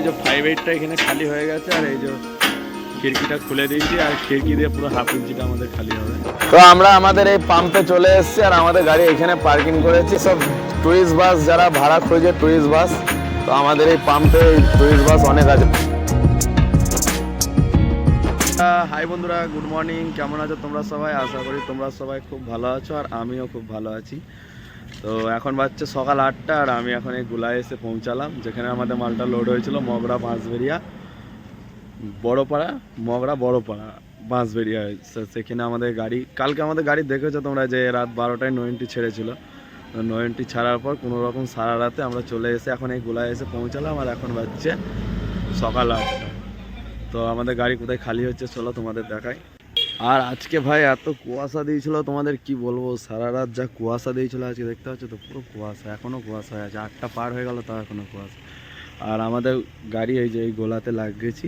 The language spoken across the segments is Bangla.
এই যে ফাইভ এইটটা এখানে খালি হয়ে গেছে আর এই যে খিড়কিটা খুলে দিয়েছি আর খিড়কি দিয়ে পুরো হাফ ইঞ্চিটা আমাদের খালি হবে। তো আমরা আমাদের এই পাম্পে চলে এসেছি আর আমাদের গাড়ি এখানে পার্কিং করেছি। সব টুরিস্ট বাস যারা ভাড়া খোঁজে টুরিস্ট বাস তো আমাদের এই পাম্পে টুরিস্ট বাস অনেক আছে। হাই বন্ধুরা গুড মর্নিং কেমন আছো তোমরা সবাই? আশা করি তোমরা সবাই খুব ভালো আছো আর আমিও খুব ভালো আছি। তো এখন বাজছে সকাল আটটা আর আমি এখন এই গুলায় এসে পৌঁছালাম, যেখানে আমাদের মালটা লোড হয়েছিল মগরা বাঁশবেরিয়া বড়পাড়া, মগরা বড়পাড়া বাঁশবেরিয়া সেখানে আমাদের গাড়ি, কালকে আমাদের গাড়ি দেখেছ তোমরা যে রাত বারোটায় নয়নটি ছেড়েছিল। নয়নটি ছাড়ার পর কোনো রকম সারা রাতে আমরা চলে এসে এখন এই গোলায় এসে পৌঁছালাম আর এখন বাজছে সকাল আটটা। তো আমাদের গাড়ি কোথায় খালি হচ্ছে চলো তোমাদের দেখাই। আর আজকে ভাই এত কুয়াশা দিয়েছিল, তোমাদের কি বলব? সারা রাত যা কুয়াশা দিয়েছিল আজকে, দেখতে পাচ্ছ তো পুরো কুয়াশা এখনও কুয়াশা হয়ে আছে। আটটা পার হয়ে গেল, তাও এখনও কুয়াশা। আর আমাদের গাড়ি এই যে, এই গোলাতে লাগিয়েছি।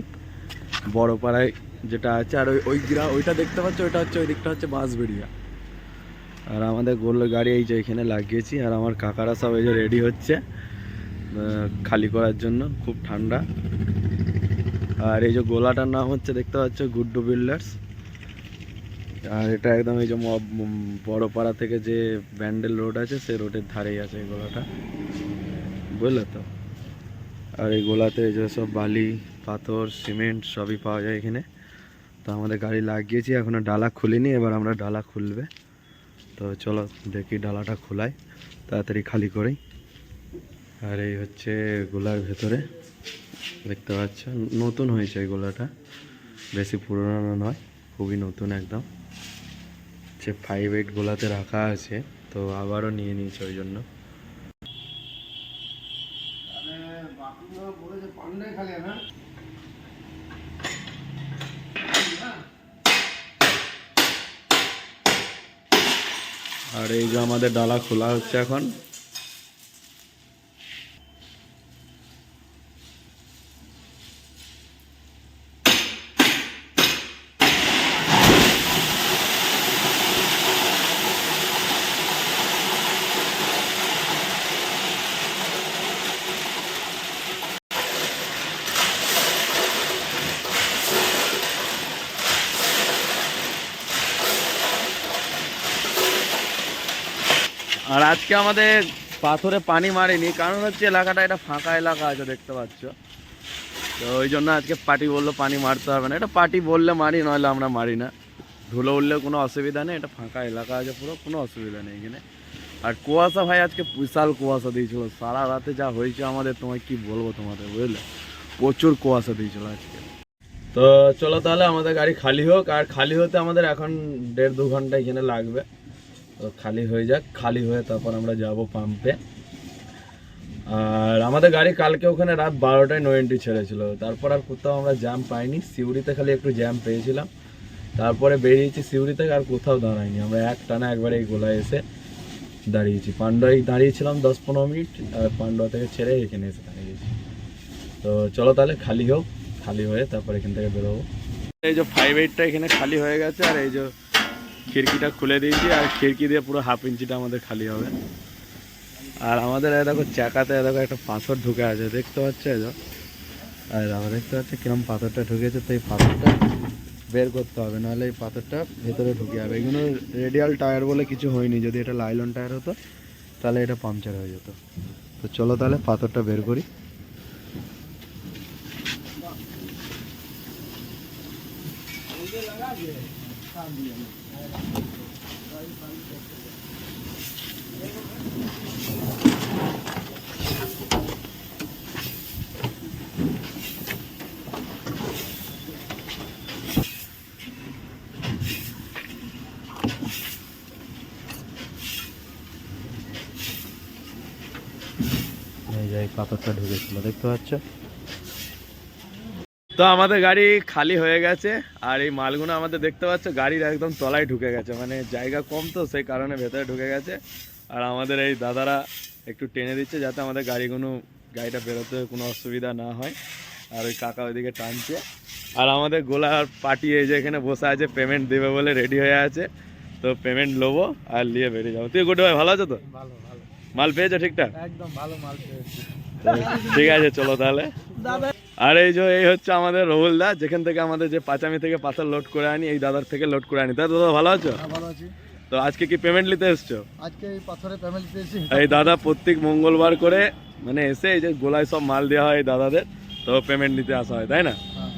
বড় পাড়ায় যেটা আছে, আর ওই ওই গ্রা, ওইটা দেখতে পাচ্ছ, ওইটা হচ্ছে, ওই দিকটা হচ্ছে বাঁশবেড়িয়া। আর আমাদের গোল গাড়ি এই যে, এখানে লাগিয়েছি, আর আমার কাকারা সব এই যে রেডি হচ্ছে খালি করার জন্য, খুব ঠান্ডা। আর এই যে গোলাটার নাম হচ্ছে, দেখতে পাচ্ছ, গুড্ডু বিল্ডার্স। আর এটা একদম এই যে ম- উম বড় পাড়া থেকে যে ব্যান্ডেল রোড আছে, সেই রোডের ধারেই আছে এই গোলাটা। বুঝলে তো? আর এই গোলাতে এই যে সব বালি, পাথর, সিমেন্ট সবই পাওয়া যায় এখানে। তো আমাদের গাড়ি লাগিয়েছি, এখনও ডালা খুলিনি, এবার আমরা ডালা খুলবে। তো চলো দেখি ডালাটা খোলাই, তাড়াতাড়ি খালি করেই। আর এই হচ্ছে গোলার ভেতরে, দেখতে পাচ্ছ? নতুন হয়েছে এই গোলাটা। বেশি পুরনো নয়, খুবই নতুন একদম। যে ফাইভ এইট গোলাতে রাখা আছে, তো আবারও নিয়ে নিয়েছে ওই জন্য। আর এই যে আমাদের ডালা খোলা হচ্ছে এখন। আর আজকে আমাদের পাথরে পানি মারেনি, কারণ হচ্ছে এলাকাটা এটা ফাঁকা এলাকা আছে, দেখতে পাচ্ছ। তো ওই জন্য আজকে পার্টি বলল পানি মারতে হবে না। এটা পার্টি বললে মারি, নইলে আমরা মারি না। ধুলো উঠলে কোনো অসুবিধা নেই, এটা ফাঁকা এলাকা আছে পুরো, কোনো অসুবিধা নেই এখানে। আর কুয়াশা ভাই আজকে বিশাল কুয়াশা দিয়েছিল, সারা রাতে যা হয়েছে আমাদের, তোমায় কি বলব তোমাদের, বুঝলে? প্রচুর কুয়াশা দিয়েছিল আজকে। তো চলো তাহলে, আমাদের গাড়ি খালি হোক, আর খালি হতে আমাদের এখন দেড় দু ঘণ্টা এখানে লাগবে। তো খালি হয়ে যাক, খালি হয়ে তারপর আমরা যাব পাম্পে আর আমাদের গাড়ি কালকে ওখানে রাত বারোটায় নো এন্ট্রি ছেড়েছিল। তারপর আর কোথাও আমরা জ্যাম পাইনি। সিউড়িতে খালি একটু জ্যাম পেয়েছিলাম। তারপরে বেরিয়েছি সিউড়ি থেকে আর কোথাও দাঁড়াইনি আমরা এক টানা একবারে এই গোলায় এসে দাঁড়িয়েছি। পান্ডায় দাঁড়িয়েছিলাম দশ পনেরো মিনিট, আর পান্ডা থেকে ছেড়ে এখানে এসে দাঁড়িয়েছি। তো চলো তাহলে খালি হোক খালি হয়ে তারপর এখান থেকে বেরোবো। এই যে ফাইভ এইটটা এখানে খালি হয়ে গেছে, আর এই যে খিড়কিটা খুলে দিয়েছি আর খিড়কি দিয়ে পুরো হাফ ইঞ্চিটা আমাদের খালি হবে। আর আমাদের দেখো চাকাতে দেখো একটা পাথর ঢুকে আছে, দেখতে পাচ্ছ আর দেখো দেখতে পাচ্ছ কিরম পাথরটা ঢুকেছে, তো এই পাথরটা বের করতে হবে, নাহলে এই পাথরটা ভেতরে ঢুকে যাবে। এগুলো রেডিয়াল টায়ার বলে কিছু হয়নি, যদি এটা লাইলন টায়ার হতো, তাহলে এটা পাংচার হয়ে যেত। তো চলো তাহলে পাথরটা বের করি। যে এই পাথরটা ঢুকেছিল দেখতে পাচ্ছ? তো আমাদের গাড়ি খালি হয়ে গেছে আর এই মালগুলো আমাদের দেখতে পাচ্ছ গাড়ির একদম তলায় ঢুকে গেছে মানে জায়গা কম তো সেই কারণে ভেতরে ঢুকে গেছে। আর আমাদের এই দাদারা একটু টেনে দিচ্ছে যাতে আমাদের গাড়িগুলো গাড়িটা বেরোতে কোনো অসুবিধা না হয় আর ওই কাকা ওইদিকে টানছে। আর আমাদের গোলার পার্টি এই যে এখানে বসে আছে পেমেন্ট দেবে বলে রেডি হয়ে আছে। তো পেমেন্ট নেব আর নিয়ে বেরিয়ে যাব। তুই গুড ভাই ভালো আছো তো? ভালো ভালো। মাল পেয়েছ ঠিকঠাক? একদম ভালো মাল পেয়েছি। ঠিক আছে চলো তাহলে। আর এই যে এই হচ্ছে আমাদের রহুল দা যেখান থেকে আমাদের যে পাঁচামি থেকে পাথর লোড করে আনি এই দাদার থেকে লোড করে আনি। তাই তো দাদা ভালো আছো? হ্যাঁ ভালো আছি। তো আজকে কি পেমেন্ট নিতে এসছো? আজকে এই পাথরের ফ্যামিলি পেয়েছি এই দাদা প্রত্যেক মঙ্গলবার করে মানে এসে এই যে গোলায় সব মাল দেওয়া হয় এই দাদাদের তো পেমেন্ট নিতে আসা হয় তাই না? হ্যাঁ।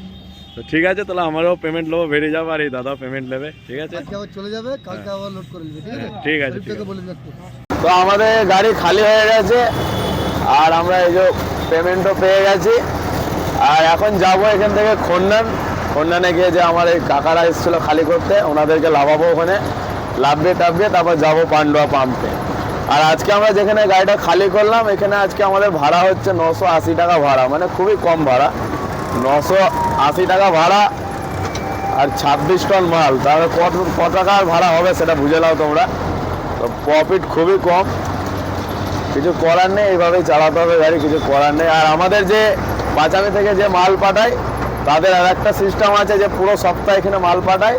তো ঠিক আছে তাহলে আমারও পেমেন্ট নেব বেড়ে যাব আর এই দাদাও পেমেন্ট নেবে ঠিক আছে? আজকে আবার চলে যাবে কালকে আবার লোড করে নেবে ঠিক আছে? হ্যাঁ, ঠিক আছে, তো আমাদের গাড়ি খালি হয়ে গেছে আর আমরা এই যে পেমেন্টও পেয়ে গেছি। আর এখন যাব এখান থেকে খন্ডান। খন্ডানে গিয়ে যে আমার এই কাকারা এসেছিল খালি করতে, ওনাদেরকে লাভাবো ওখানে। লাভবে, টাভবে, তারপর যাব পান্ডুয়া পাম্পে আর আজকে আমরা যেখানে গাড়িটা খালি করলাম, এখানে আজকে আমাদের ভাড়া হচ্ছে নশো আশি টাকা ভাড়া মানে খুবই কম ভাড়া। নশো আশি টাকা ভাড়া আর ছাব্বিশ টন মাল, তাহলে কত কত টাকার ভাড়া হবে সেটা বুঝে নাও তোমরা। তো প্রফিট খুবই কম। কিছু করার নেই, এইভাবেই চালাতে হবে গাড়ি, কিছু করার নেই। আর আমাদের যে পাঁচামি থেকে যে মাল পাঠায়, তাদের আর একটা সিস্টেম আছে যে পুরো সপ্তাহে এখানে মাল পাঠায়,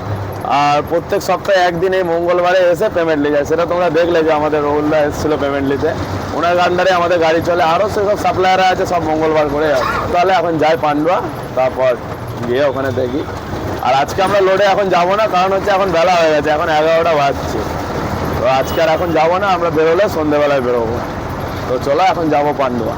আর প্রত্যেক সপ্তাহে একদিন এই মঙ্গলবারে এসে পেমেন্ট নিয়ে যায়। সেটা তোমরা দেখলে যে আমাদের রহুলদা এসেছিল পেমেন্ট নিতে। ওনার আন্ডারে আমাদের গাড়ি চলে আরও সেসব সাপ্লায়াররা আছে, সব মঙ্গলবার করে তাহলে এখন যাই পান্ডুয়া, তারপর গিয়ে ওখানে দেখি। আর আজকে আমরা লোডে এখন যাব না, কারণ হচ্ছে এখন বেলা হয়ে গেছে, এখন এগারোটা বাজছে। তো আজকে আর এখন যাব না, আমরা বেরোলে সন্ধেবেলায় বেরোবো। তো চলো, এখন যাব পান্ডুয়া।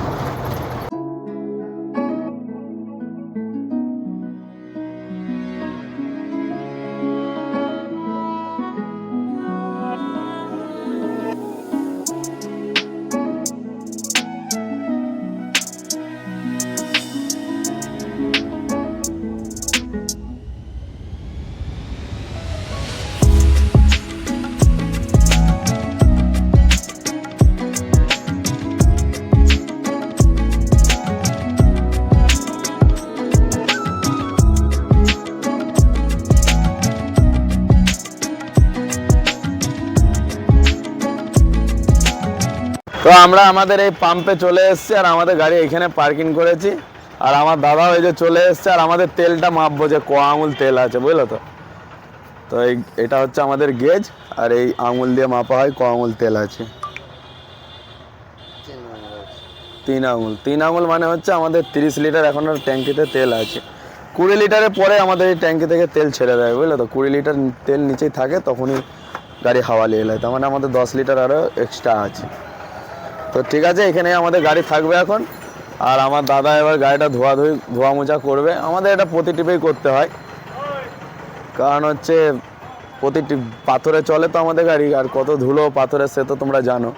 তো আমরা আমাদের এই পাম্পে চলে এসেছি আর আমাদের গাড়ি এখানে পার্কিং করেছি। আর আমার দাদাও এই যে চলে এসেছে আর আমাদের তেলটা মাপবো যে ক আঙুল তেল আছে, বুঝলো তো? তো এই, এটা হচ্ছে আমাদের গেজ আর এই আঙুল দিয়ে মাপা হয় ক আঙুল তেল আছে। তিন আঙুল। তিন আঙুল মানে হচ্ছে আমাদের তিরিশ লিটার এখন ট্যাঙ্কিতে তেল আছে। কুড়ি লিটারের পরে আমাদের এই ট্যাঙ্কি থেকে তেল ছেড়ে দেয়, বুঝলে তো? কুড়ি লিটার তেল নিচেই থাকে, তখনই গাড়ি হাওয়া নিয়ে এলায় তার মানে আমাদের দশ লিটার আরও এক্সট্রা আছে। তো ঠিক আছে এখানে আমাদের গাড়ি থাকবে এখন। আর আমার দাদা এবার গাড়িটা ধোয়া ধুই ধোয়া মোছা করবে। আমাদের এটা প্রতি টিপেই করতে হয়। কারণ হচ্ছে প্রতিটি পাথরে চলে তো আমাদের গাড়ি, আর কত ধুলো পাথরে সে তো তোমরা জানো।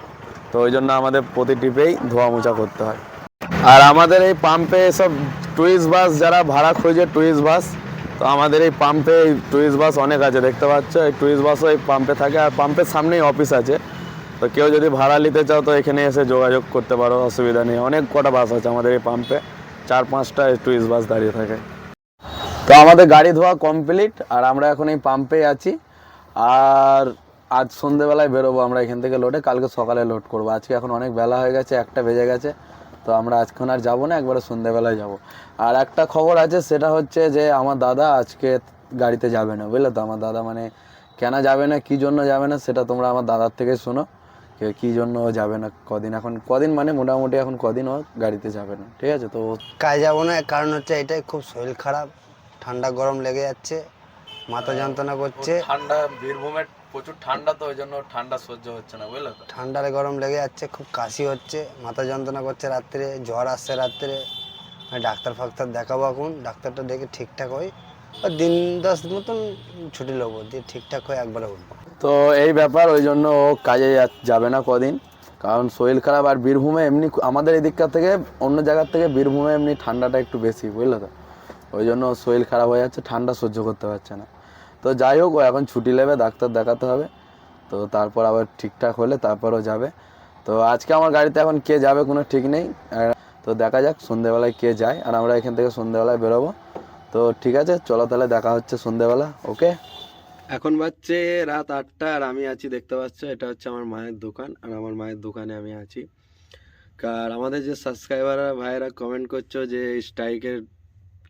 তো ওই জন্য আমাদের প্রতি টিপেই ধোয়া মোছা করতে হয়। আর আমাদের এই পাম্পে সব টুরিস্ট বাস, যারা ভাড়া খোঁজে টুরিস্ট বাস, তো আমাদের এই পাম্পে টুরিস্ট বাস অনেক আছে। দেখতে পাচ্ছ, এই টুরিস্ট বাসও এই পাম্পে থাকে, আর পাম্পের সামনেই অফিস আছে। তো কেউ যদি ভাড়া নিতে চাও তো এখানে এসে যোগাযোগ করতে পারো, অসুবিধা নেই। অনেক কটা বাস আছে আমাদের এই পাম্পে চার, পাঁচটা টুরিস্ট বাস দাঁড়িয়ে থাকে। তো আমাদের গাড়ি ধোয়া কমপ্লিট আর আমরা এখন এই পাম্পে আছি। আর আজ সন্ধেবেলায় বেরোবো, আমরা এখান থেকে লোডে কালকে সকালে লোড করব। আজকে এখন অনেক বেলা হয়ে গেছে, একটা বেজে গেছে। তো আমরা আজকে আর যাব না, একবারে সন্ধেবেলায় যাব। আর একটা খবর আছে, সেটা হচ্ছে যে আমার দাদা আজকে গাড়িতে যাবে না, বুঝলে তো? আমার দাদা মানে কেন যাবে না, কী জন্য যাবে না, সেটা তোমরা আমার দাদার থেকে শোনো। যে কী জন্য ও যাবে না কদিন এখন কদিন মানে মোটামুটি এখন কদিন ও গাড়িতে যাবে না ঠিক আছে? তো কাজ যাব না কারণ হচ্ছে এটাই খুব শরীর খারাপ ঠান্ডা গরম লেগে যাচ্ছে মাথা যন্ত্রণা করছে। ঠান্ডা বীরভূমের প্রচুর ঠান্ডা তো ওই জন্য ঠান্ডা সহ্য হচ্ছে না বুঝলে তো? ঠান্ডার গরম লেগে যাচ্ছে খুব কাশি হচ্ছে মাথা যন্ত্রণা করছে রাত্রে জ্বর আসছে রাত্রে। ডাক্তার ফাক্তার দেখাবো এখন ডাক্তারটা দেখে ঠিকঠাক হয় দিন দশ মতন ছুটি নেব, দিয়ে ঠিকঠাক হয়ে একবারে উঠবো। তো এই ব্যাপার, ওই জন্য ও কাজে যাবে না কদিন। কারণ শরীর খারাপ আর বীরভূমে এমনি আমাদের এই থেকে অন্য জায়গার থেকে বীরভূমে এমনি ঠান্ডাটা একটু বেশি, বুঝলে তো? ওই জন্য শরীর খারাপ হয়ে যাচ্ছে, ঠান্ডা সহ্য করতে পারছে না। তো যাই হোক, ও এখন ছুটি নেবে, ডাক্তার দেখাতে হবে। তো তারপর আবার ঠিকঠাক হলে তারপরও যাবে। তো আজকে আমার গাড়িতে এখন কে যাবে কোনো ঠিক নেই। তো দেখা যাক, সন্ধেবেলায় কে যায়, আর আমরা এখান থেকে সন্ধেবেলায় বেরোবো। তো ঠিক আছে, চলো তাহলে দেখা হচ্ছে সন্ধেবেলা, ওকে? এখন বাজছে রাত আটটা আর আমি আছি, দেখতে পাচ্ছ, এটা হচ্ছে আমার মায়ের দোকান আর আমার মায়ের দোকানে আমি আছি। কার আমাদের যে সাবস্ক্রাইবাররা ভাইয়েরা কমেন্ট করছ যে স্ট্রাইকের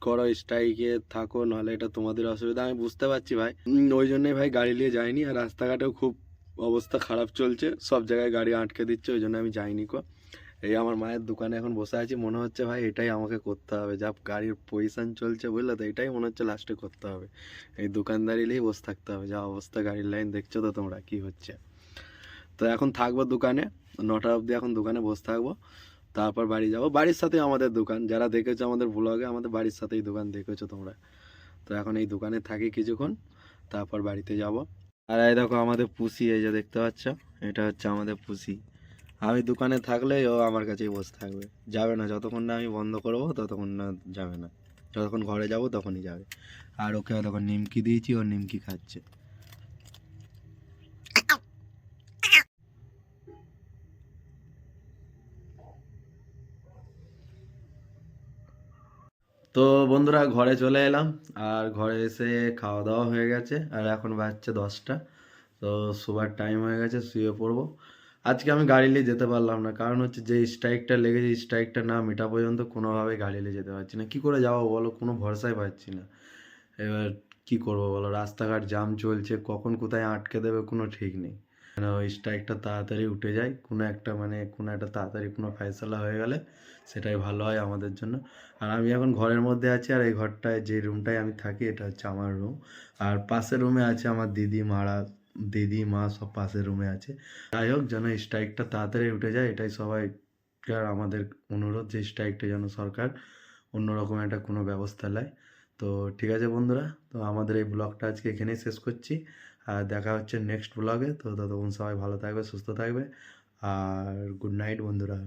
করো স্ট্রাইকে থাকো, নাহলে এটা তোমাদের অসুবিধা, আমি বুঝতে পারছি ভাই। ওই জন্যই ভাই গাড়ি নিয়ে যাইনি আর রাস্তাঘাটেও খুব অবস্থা খারাপ চলছে, সব জায়গায় গাড়ি আটকে দিচ্ছে, ওই জন্য আমি যাইনি কো। এই আমার মায়ের দোকানে এখন বসে আছি, মনে হচ্ছে ভাই এটাই আমাকে করতে হবে। যা গাড়ির পজিশন চলছে, বুঝলে তো? এটাই মনে হচ্ছে লাস্টে করতে হবে। এই দোকানদারিলেই বসে থাকতে হবে। যা অবস্থা, গাড়ির লাইন দেখছ তো তোমরা, কি হচ্ছে? তো এখন থাকব দোকানে, নটা অবধি এখন দোকানে বসে থাকব। তারপর বাড়ি যাব। বাড়ির সাথে আমাদের দোকান। যারা দেখেছ আমাদের ব্লগে আমাদের বাড়ির সাথেই দোকান দেখেছ তোমরা। তো এখন এই দোকানে থাকি কিছুক্ষণ, তারপর বাড়িতে যাব। আর এই দেখো আমাদের পুষি, এই যে দেখতে পাচ্ছ? এটা হচ্ছে আমাদের পুষি। আমি দোকানে থাকলে ও আমার কাছেই বসে থাকবে। যাবে না, যতক্ষণ না আমি বন্ধ করব, ততক্ষণ না যাবে না। যতক্ষণ ঘরে যাব, তখনই যাবে। আর ওকে তখন নিমকি দিয়েছি, ও নিমকি খাচ্ছে। তো বন্ধুরা, ঘরে চলে এলাম। আর ঘরে এসে খাওয়া দাওয়া হয়ে গেছে। আর এখন বাজছে দশটা। তো শোবার টাইম হয়ে গেছে, শুয়ে পড়ব। আজকে আমি গাড়ি নিয়ে যেতে পারলাম না। কারণ হচ্ছে যে স্ট্রাইকটা লেগেছে স্ট্রাইকটা না মেটা পর্যন্ত কোনোভাবে গাড়ি নিয়ে যেতে পারছি না। কী করে যাব বলো? কোনো ভরসাই পাচ্ছি না। এবার কি করব বলো? রাস্তাঘাট জাম চলছে, কখন কোথায় আটকে দেবে কোনো ঠিক নেই। মানে ওই স্ট্রাইকটা তাড়াতাড়ি উঠে যায়, কোনো একটা মানে কোনো একটা তাড়াতাড়ি কোনো ফয়সালা হয়ে গেলে সেটাই ভালো হয় আমাদের জন্য। আর আমি এখন ঘরের মধ্যে আছি, আর এই ঘরটায় যে রুমটায় আমি থাকি, এটা হচ্ছে আমার রুম আর পাশের রুমে আছে আমার দিদি, মারা দিদি, মা সব পাশের রুমে আছে। যাই হোক, যেন স্ট্রাইকটা তাড়াতাড়ি উঠে যায়, এটাই সবাই আর আমাদের অনুরোধ যে স্ট্রাইকটা যেন সরকার অন্যরকম একটা কোনো ব্যবস্থা নেয়। তো ঠিক আছে বন্ধুরা, তো আমাদের এই ব্লগটা আজকে এখানেই শেষ করছি। আর দেখা হচ্ছে নেক্সট ব্লগে তো ততক্ষণ সবাই ভালো থাকবে, সুস্থ থাকবে। আর গুড নাইট বন্ধুরা।